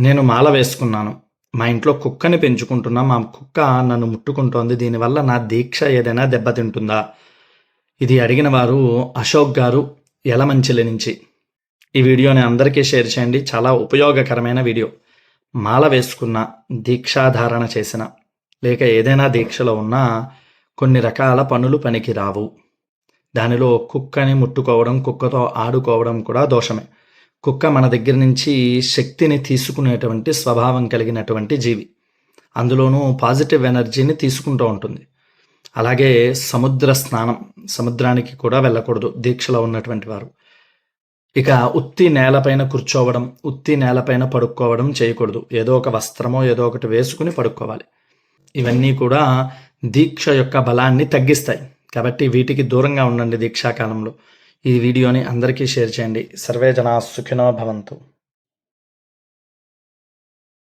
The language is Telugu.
నేను మాల వేసుకున్నాను. మా ఇంట్లో కుక్కని పెంచుకుంటున్నా మా కుక్క నన్ను ముట్టుకుంటోంది. దీనివల్ల నా దీక్ష ఏదైనా దెబ్బతింటుందా? ఇది అడిగిన వారు అశోక్ గారు ఎలమంచిలి నుంచి. ఈ వీడియోని అందరికీ షేర్ చేయండి. చాలా ఉపయోగకరమైన వీడియో. మాల వేసుకున్న దీక్షాధారణ చేసిన. లేక ఏదైనా దీక్షలో ఉన్నా కొన్ని రకాల పనులు పనికి రావు దానిలో కుక్కని ముట్టుకోవడం కుక్కతో ఆడుకోవడం కూడా దోషమే. కుక్క మన దగ్గర నుంచి శక్తిని తీసుకునేటువంటి స్వభావం కలిగినటువంటి జీవి. అందులోనూ పాజిటివ్ ఎనర్జీని తీసుకుంటూ ఉంటుంది. అలాగే సముద్ర స్నానం సముద్రానికి కూడా వెళ్ళకూడదు దీక్షలో ఉన్నటువంటి వారు. ఇక ఉత్తి నేలపైన కూర్చోవడం ఉత్తి నేలపైన పడుకోవడం చేయకూడదు. ఏదో ఒక వస్త్రమో ఏదో ఒకటి వేసుకుని పడుకోవాలి. ఇవన్నీ కూడా దీక్ష యొక్క బలాన్ని తగ్గిస్తాయి. కాబట్టి వీటికి దూరంగా ఉండండి దీక్షాకాలంలో. ఈ వీడియోని అందరికీ షేర్ చేయండి. సర్వే జనా సుఖినో భవంతు.